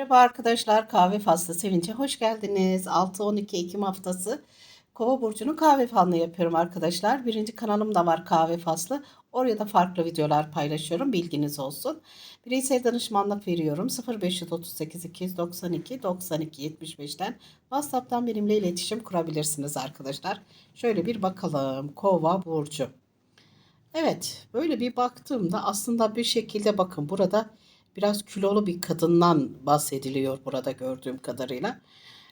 Merhaba arkadaşlar, kahve faslı sevince hoş geldiniz. 6-12 Ekim haftası Kova burcunun kahve falını yapıyorum arkadaşlar. Birinci kanalım da var kahve faslı. Oraya da farklı videolar paylaşıyorum. Bilginiz olsun. Bireysel danışmanlık veriyorum. 0538 292 92 75'ten WhatsApp'tan benimle iletişim kurabilirsiniz arkadaşlar. Şöyle bir bakalım. Kova burcu. Evet, böyle bir baktığımda aslında bir şekilde bakın burada biraz kilolu bir kadından bahsediliyor burada gördüğüm kadarıyla.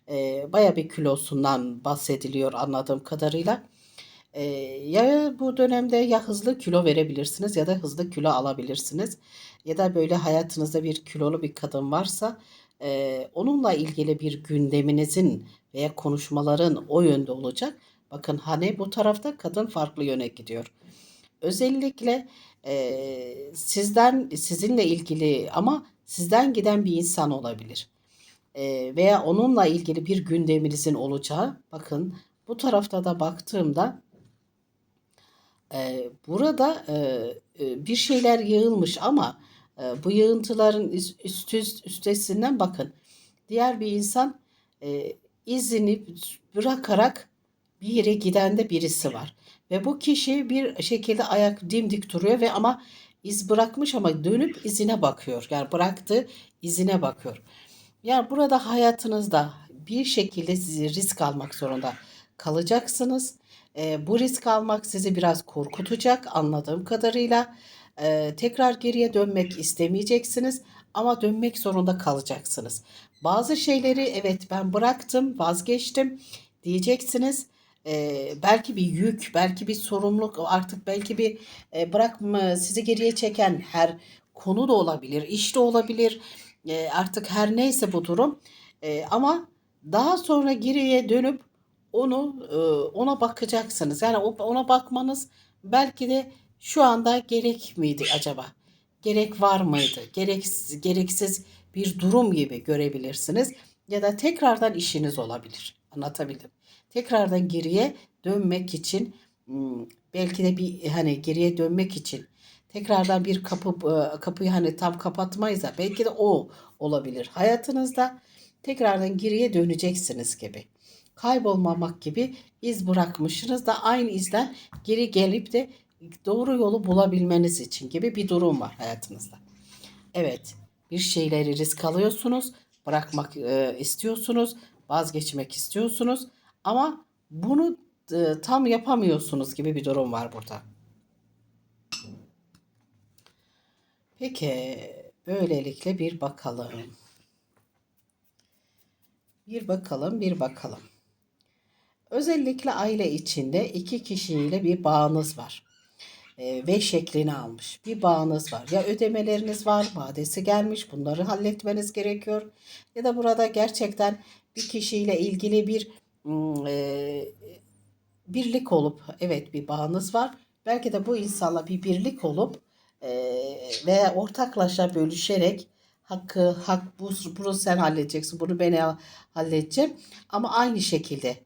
Ee, baya bir kilosundan bahsediliyor anladığım kadarıyla. Ee, ya bu dönemde ya hızlı kilo verebilirsiniz ya da hızlı kilo alabilirsiniz. Ya da böyle hayatınızda bir kilolu bir kadın varsa e, onunla ilgili bir gündeminizin veya konuşmaların o yönde olacak. Bakın hani bu tarafta kadın farklı yöne gidiyor. Özellikle e, sizden sizinle ilgili ama sizden giden bir insan olabilir. E, veya onunla ilgili bir gündeminizin olacağı. Bakın bu tarafta da baktığımda e, burada e, bir şeyler yığılmış ama e, bu yığıntıların üst, üst üstesinden bakın. Diğer bir insan e, izini bırakarak bir yere giden de birisi var. Ve bu kişi bir şekilde ayak dimdik duruyor ve ama iz bırakmış ama dönüp izine bakıyor. Yani bıraktı izine bakıyor. Yani burada hayatınızda bir şekilde sizi risk almak zorunda kalacaksınız. E, bu risk almak sizi biraz korkutacak anladığım kadarıyla. E, tekrar geriye dönmek istemeyeceksiniz ama dönmek zorunda kalacaksınız. Bazı şeyleri evet ben bıraktım, vazgeçtim diyeceksiniz e, belki bir yük, belki bir sorumluluk, artık belki bir e, bırakma sizi geriye çeken her konu da olabilir, iş de olabilir. E, artık her neyse bu durum. E, ama daha sonra geriye dönüp onu e, ona bakacaksınız. Yani ona bakmanız belki de şu anda gerek miydi acaba? Gerek var mıydı? Gerek, gereksiz bir durum gibi görebilirsiniz. Ya da tekrardan işiniz olabilir. Anlatabildim tekrardan geriye dönmek için hmm, belki de bir hani geriye dönmek için tekrardan bir kapı e, kapıyı hani tam kapatmayız da belki de o olabilir. Hayatınızda tekrardan geriye döneceksiniz gibi. Kaybolmamak gibi iz bırakmışsınız da aynı izden geri gelip de doğru yolu bulabilmeniz için gibi bir durum var hayatınızda. Evet, bir şeyleri risk alıyorsunuz, bırakmak e, istiyorsunuz, vazgeçmek istiyorsunuz ama bunu e, tam yapamıyorsunuz gibi bir durum var burada. Peki böylelikle bir bakalım. Bir bakalım, bir bakalım. Özellikle aile içinde iki kişiyle bir bağınız var. E, ve şeklini almış. Bir bağınız var. Ya ödemeleriniz var, vadesi gelmiş. Bunları halletmeniz gerekiyor. Ya da burada gerçekten bir kişiyle ilgili bir Hmm, birlik olup evet bir bağınız var. Belki de bu insanla bir birlik olup e, ve ortaklaşa bölüşerek hakkı hak bu bunu sen halledeceksin bunu ben halledeceğim ama aynı şekilde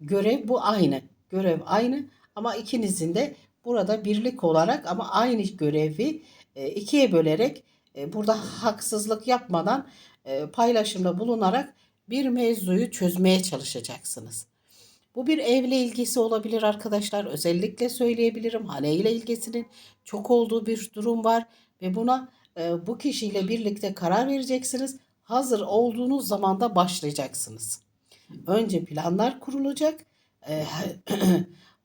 görev bu aynı görev aynı ama ikinizin de burada birlik olarak ama aynı görevi e, ikiye bölerek e, burada haksızlık yapmadan e, paylaşımda bulunarak bir mevzuyu çözmeye çalışacaksınız. Bu bir evle ilgisi olabilir arkadaşlar. Özellikle söyleyebilirim. Haneyle ilgisinin çok olduğu bir durum var ve buna e, bu kişiyle birlikte karar vereceksiniz. Hazır olduğunuz zaman da başlayacaksınız. Önce planlar kurulacak. E,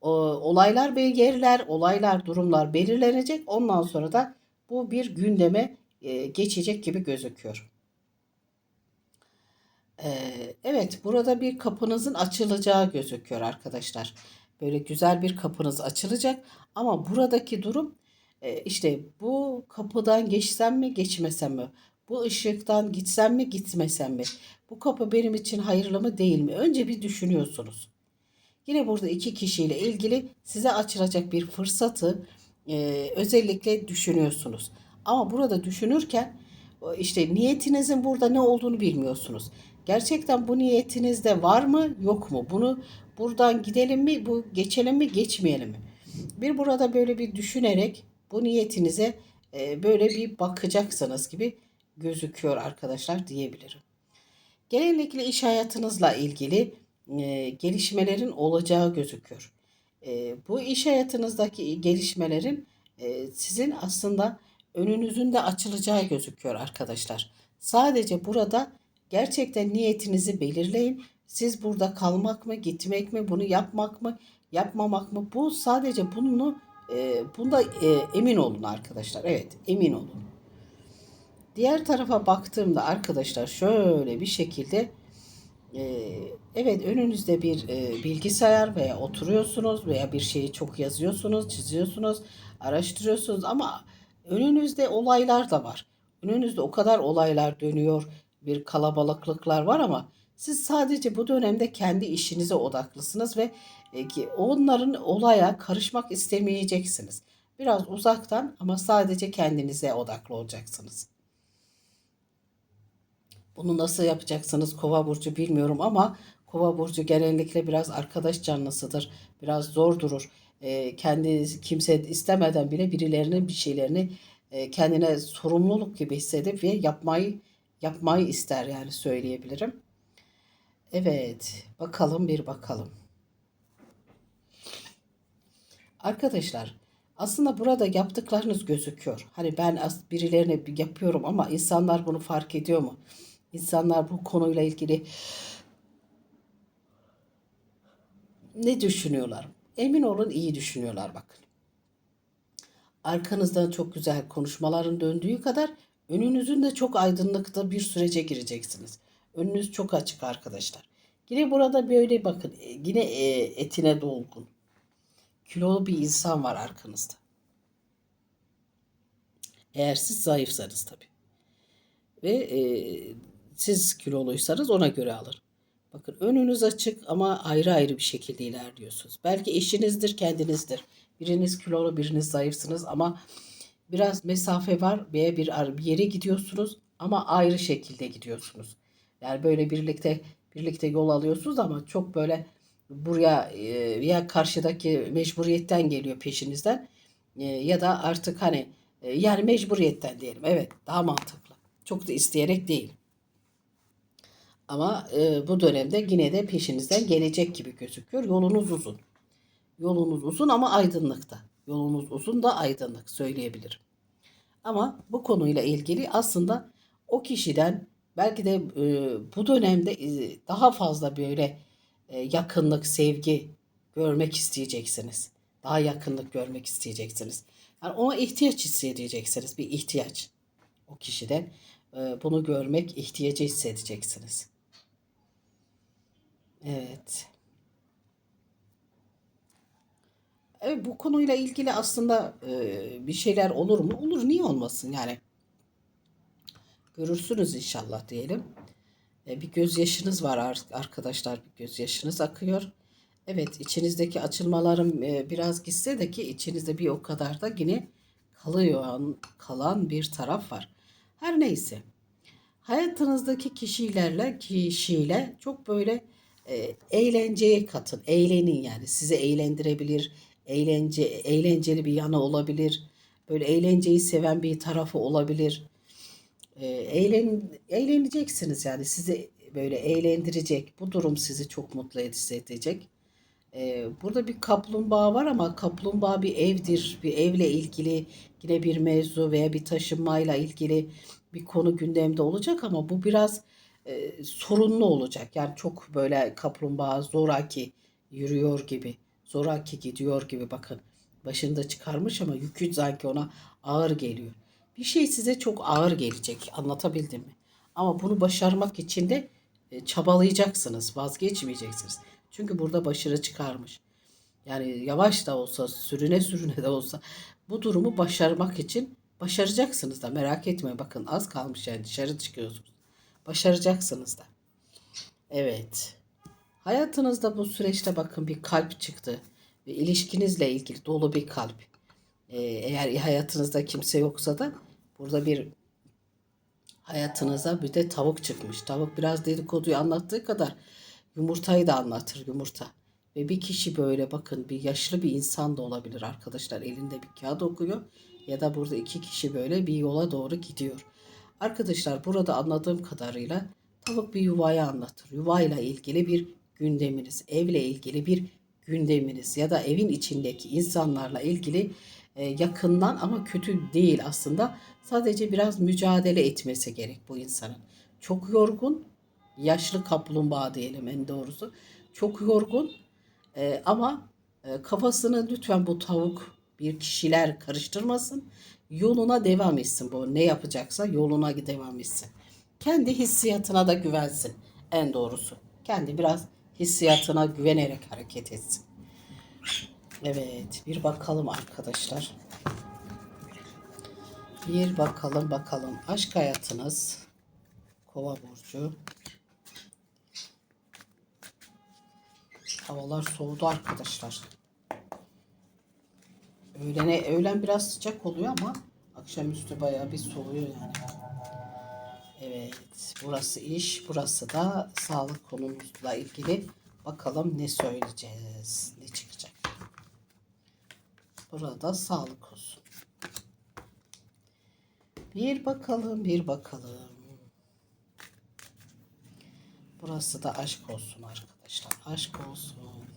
olaylar yerler, olaylar, durumlar belirlenecek. Ondan sonra da bu bir gündeme e, geçecek gibi gözüküyor. Evet burada bir kapınızın açılacağı gözüküyor arkadaşlar. Böyle güzel bir kapınız açılacak ama buradaki durum e, işte bu kapıdan geçsem mi geçmesem mi? Bu ışıktan gitsem mi gitmesem mi? Bu kapı benim için hayırlı mı değil mi? Önce bir düşünüyorsunuz. Yine burada iki kişiyle ilgili size açılacak bir fırsatı e, özellikle düşünüyorsunuz. Ama burada düşünürken işte niyetinizin burada ne olduğunu bilmiyorsunuz. Gerçekten bu niyetinizde var mı yok mu? Bunu buradan gidelim mi, bu geçelim mi, geçmeyelim mi? Bir burada böyle bir düşünerek bu niyetinize e, böyle bir bakacaksınız gibi gözüküyor arkadaşlar diyebilirim. Genellikle iş hayatınızla ilgili e, gelişmelerin olacağı gözüküyor. E, bu iş hayatınızdaki gelişmelerin sizin aslında önünüzün de açılacağı gözüküyor arkadaşlar. Sadece burada gerçekten niyetinizi belirleyin. Siz burada kalmak mı, gitmek mi, bunu yapmak mı, yapmamak mı? Bu sadece bunu e, bunda e, emin olun arkadaşlar. Evet, emin olun. Diğer tarafa baktığımda arkadaşlar şöyle bir şekilde e, evet önünüzde bir e, bilgisayar veya oturuyorsunuz veya bir şeyi çok yazıyorsunuz, çiziyorsunuz, araştırıyorsunuz ama önünüzde olaylar da var. Önünüzde o kadar olaylar dönüyor, bir kalabalıklıklar var ama siz sadece bu dönemde kendi işinize odaklısınız ve e, ki onların olaya karışmak istemeyeceksiniz. Biraz uzaktan ama sadece kendinize odaklı olacaksınız. Bunu nasıl yapacaksınız Kova burcu bilmiyorum ama Kova burcu genellikle biraz arkadaş canlısıdır. Biraz zor durur. E, kendi kimse istemeden bile birilerinin bir şeylerini e, kendine sorumluluk gibi hissedip ve yapmayı yapmayı ister yani söyleyebilirim. Evet, bakalım bir bakalım. Arkadaşlar, aslında burada yaptıklarınız gözüküyor. Hani ben birilerine bir yapıyorum ama insanlar bunu fark ediyor mu? İnsanlar bu konuyla ilgili ne düşünüyorlar? Emin olun iyi düşünüyorlar bakın. Arkanızdan çok güzel konuşmaların döndüğü kadar önünüzün de çok aydınlıkta bir sürece gireceksiniz. Önünüz çok açık arkadaşlar. Yine burada böyle bakın e, yine e, etine dolgun. Kilolu bir insan var arkanızda. Eğer siz zayıfsanız tabii. Ve e, siz kiloluysanız ona göre alır. Bakın önünüz açık ama ayrı ayrı bir şekilde ilerliyorsunuz. Belki eşinizdir, kendinizdir. Biriniz kilolu, biriniz zayıfsınız ama biraz mesafe var veya bir, bir yere gidiyorsunuz ama ayrı şekilde gidiyorsunuz. Yani böyle birlikte birlikte yol alıyorsunuz ama çok böyle buraya ya karşıdaki mecburiyetten geliyor peşinizden ya da artık hani yani mecburiyetten diyelim. Evet, daha mantıklı. Çok da isteyerek değil. Ama bu dönemde yine de peşinizden gelecek gibi gözüküyor. Yolunuz uzun. Yolunuz uzun ama aydınlıkta. Yolunuz uzun da aydınlık söyleyebilirim. Ama bu konuyla ilgili aslında o kişiden belki de e, bu dönemde e, daha fazla böyle e, yakınlık, sevgi görmek isteyeceksiniz. Daha yakınlık görmek isteyeceksiniz. Yani ona ihtiyaç hissedeceksiniz. Bir ihtiyaç o kişiden. E, bunu görmek ihtiyacı hissedeceksiniz. Evet. Bu konuyla ilgili aslında e, bir şeyler olur mu? Olur niye olmasın yani. Görürsünüz inşallah diyelim. E, bir gözyaşınız var ar- arkadaşlar. Bir gözyaşınız akıyor. Evet içinizdeki açılmalarım e, biraz gitse de ki içinizde bir o kadar da yine kalıyor kalan bir taraf var. Her neyse. Hayatınızdaki kişilerle kişiyle çok böyle e, eğlenceye katın. Eğlenin yani. Sizi eğlendirebilir. Eğlence, eğlenceli bir yanı olabilir. Böyle eğlenceyi seven bir tarafı olabilir. E, eğlen, eğleneceksiniz yani. Sizi böyle eğlendirecek. Bu durum sizi çok mutlu hissedecek. E, burada bir kaplumbağa var ama kaplumbağa bir evdir. Bir evle ilgili yine bir mevzu veya bir taşınmayla ilgili bir konu gündemde olacak ama bu biraz e, sorunlu olacak. Yani çok böyle kaplumbağa zoraki yürüyor gibi, zoraki gidiyor gibi bakın. Başında çıkarmış ama yükü sanki ona ağır geliyor. Bir şey size çok ağır gelecek. Anlatabildim mi? Ama bunu başarmak için de e, çabalayacaksınız, vazgeçmeyeceksiniz. Çünkü burada başarı çıkarmış. Yani yavaş da olsa, sürüne sürüne de olsa bu durumu başarmak için başaracaksınız da merak etmeyin. Bakın az kalmış yani dışarı çıkıyorsunuz. Başaracaksınız da. Evet. Hayatınızda bu süreçte bakın bir kalp çıktı. Ve ilişkinizle ilgili dolu bir kalp. Ee, eğer hayatınızda kimse yoksa da burada bir hayatınıza bir de tavuk çıkmış. Tavuk biraz dedikoduyu anlattığı kadar yumurtayı da anlatır yumurta. Ve bir kişi böyle bakın bir yaşlı bir insan da olabilir arkadaşlar. Elinde bir kağıt okuyor. Ya da burada iki kişi böyle bir yola doğru gidiyor. Arkadaşlar burada anladığım kadarıyla Tavuk bir yuvayı anlatır. Yuvayla ilgili bir gündeminiz, evle ilgili bir gündeminiz ya da evin içindeki insanlarla ilgili e, yakından ama kötü değil aslında. Sadece biraz mücadele etmesi gerek bu insanın. Çok yorgun, yaşlı kaplumbağa diyelim en doğrusu. Çok yorgun e, ama e, kafasını lütfen bu tavuk bir kişiler karıştırmasın. Yoluna devam etsin bu. Ne yapacaksa yoluna devam etsin. Kendi hissiyatına da güvensin en doğrusu. Kendi biraz hissiyatına güvenerek hareket etsin. Evet, bir bakalım arkadaşlar. Bir bakalım bakalım. Aşk hayatınız Kova burcu. Havalar soğudu arkadaşlar. Öğlene, öğlen biraz sıcak oluyor ama akşamüstü bayağı bir soğuyor yani. Evet, burası iş, burası da sağlık konumuzla ilgili. Bakalım ne söyleyeceğiz, ne çıkacak. Burada sağlık olsun. Bir bakalım, bir bakalım. Burası da aşk olsun arkadaşlar. Aşk olsun.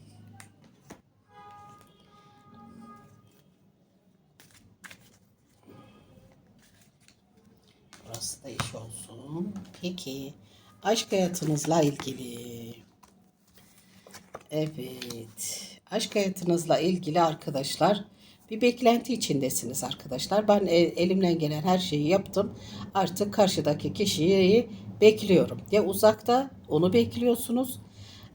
Da iş olsun. Peki. Aşk hayatınızla ilgili. Evet. Aşk hayatınızla ilgili arkadaşlar bir beklenti içindesiniz arkadaşlar. Ben e, elimden gelen her şeyi yaptım. Artık karşıdaki kişiyi bekliyorum. Ya uzakta onu bekliyorsunuz.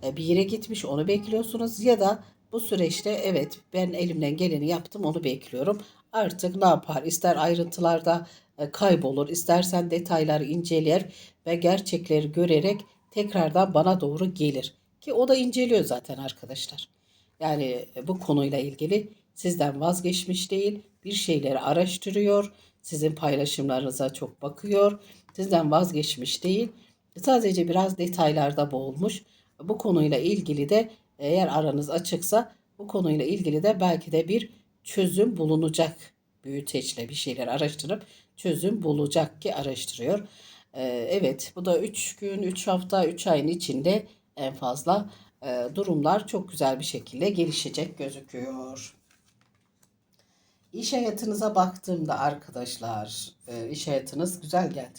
e, Bir yere gitmiş onu bekliyorsunuz ya da bu süreçte evet ben elimden geleni yaptım onu bekliyorum. Artık ne yapar? İster ayrıntılarda kaybolur, istersen detayları inceler ve gerçekleri görerek tekrardan bana doğru gelir. Ki o da inceliyor zaten arkadaşlar. Yani e, bu konuyla ilgili sizden vazgeçmiş değil, bir şeyleri araştırıyor, sizin paylaşımlarınıza çok bakıyor, sizden vazgeçmiş değil, sadece biraz detaylarda boğulmuş. Bu konuyla ilgili de eğer aranız açıksa bu konuyla ilgili de belki de bir çözüm bulunacak. Büyüteçle bir şeyler araştırıp çözüm bulacak ki araştırıyor. Ee, evet bu da 3 gün, 3 hafta, 3 ayın içinde en fazla e, durumlar çok güzel bir şekilde gelişecek gözüküyor. İş hayatınıza baktığımda arkadaşlar, e, iş hayatınız güzel geldi.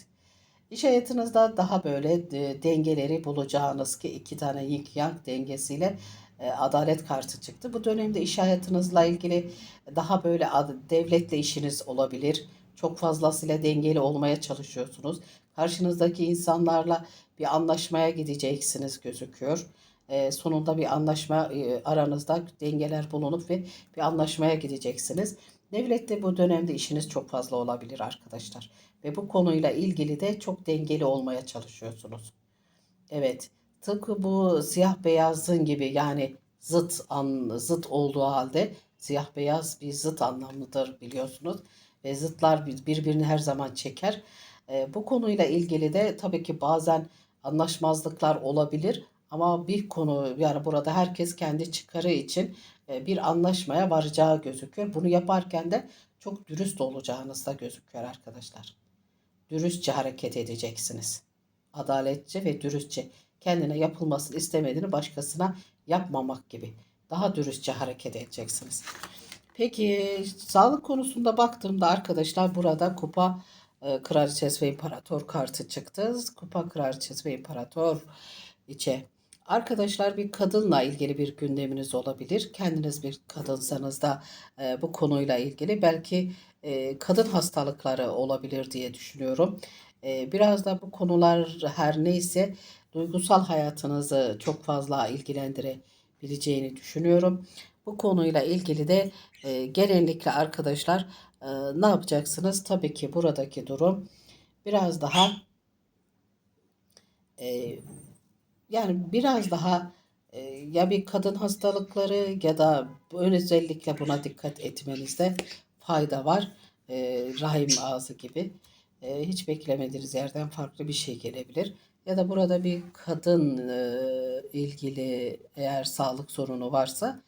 İş hayatınızda daha böyle e, dengeleri bulacağınız ki iki tane yin yang dengesiyle adalet kartı çıktı. Bu dönemde iş hayatınızla ilgili daha böyle devletle işiniz olabilir. Çok fazlasıyla dengeli olmaya çalışıyorsunuz. Karşınızdaki insanlarla bir anlaşmaya gideceksiniz gözüküyor. E, sonunda bir anlaşma e, aranızda dengeler bulunup ve bir anlaşmaya gideceksiniz. Devlette bu dönemde işiniz çok fazla olabilir arkadaşlar. Ve bu konuyla ilgili de çok dengeli olmaya çalışıyorsunuz. Evet. Tıpkı bu siyah beyazın gibi yani zıt an zıt olduğu halde siyah beyaz bir zıt anlamlıdır biliyorsunuz ve zıtlar bir- birbirini her zaman çeker. Ee, bu konuyla ilgili de tabii ki bazen anlaşmazlıklar olabilir ama bir konu yani burada herkes kendi çıkarı için e, bir anlaşmaya varacağı gözüküyor. Bunu yaparken de çok dürüst olacağınız da gözüküyor arkadaşlar. Dürüstçe hareket edeceksiniz. Adaletçe ve dürüstçe. Kendine yapılmasını istemediğini başkasına yapmamak gibi. Daha dürüstçe hareket edeceksiniz. Peki sağlık konusunda baktığımda arkadaşlar burada kupa e, kraliçesi ve imparator kartı çıktı. Kupa kraliçesi ve imparator içe. Arkadaşlar bir kadınla ilgili bir gündeminiz olabilir. Kendiniz bir kadınsanız da e, bu konuyla ilgili belki e, kadın hastalıkları olabilir diye düşünüyorum. E, biraz da bu konular her neyse duygusal hayatınızı çok fazla ilgilendirebileceğini düşünüyorum. Bu konuyla ilgili de e, genellikle arkadaşlar e, ne yapacaksınız? Tabii ki buradaki durum biraz daha e, yani biraz daha e, ya bir kadın hastalıkları ya da özellikle buna dikkat etmenizde fayda var. E, rahim ağzı gibi. E, hiç beklemediğiniz yerden farklı bir şey gelebilir. Ya da burada bir kadın e, ilgili eğer sağlık sorunu varsa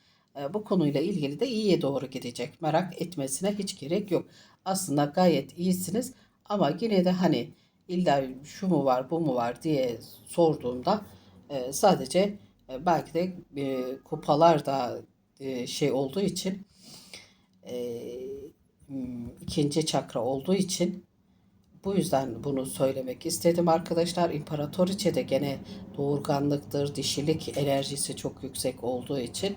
bu konuyla ilgili de iyiye doğru gidecek. Merak etmesine hiç gerek yok. Aslında gayet iyisiniz ama yine de hani illa şu mu var bu mu var diye sorduğumda e, sadece e, belki de e, kupalar da şey olduğu için hmm, ikinci çakra olduğu için bu yüzden bunu söylemek istedim arkadaşlar. İmparatoriçe de gene doğurganlıktır, dişilik enerjisi çok yüksek olduğu için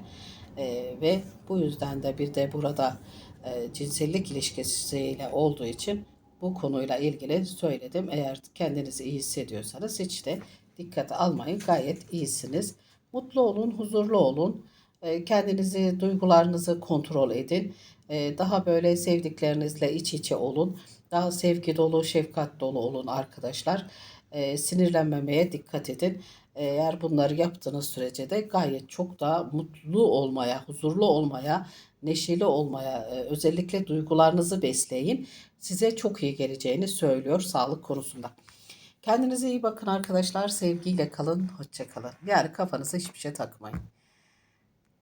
e, ve bu yüzden de bir de burada e, cinsellik ilişkisiyle olduğu için bu konuyla ilgili söyledim. Eğer kendinizi iyi hissediyorsanız hiç de dikkate almayın. Gayet iyisiniz. Mutlu olun, huzurlu olun. E, Kendinizi, duygularınızı kontrol edin. E, Daha böyle sevdiklerinizle iç içe olun. Daha sevgi dolu, şefkat dolu olun arkadaşlar. E, Sinirlenmemeye dikkat edin. Eğer bunları yaptığınız sürece de gayet çok daha mutlu olmaya, huzurlu olmaya, neşeli olmaya, e, özellikle duygularınızı besleyin. Size çok iyi geleceğini söylüyor sağlık konusunda. Kendinize iyi bakın arkadaşlar. Sevgiyle kalın, hoşça kalın. Yani kafanıza hiçbir şey takmayın.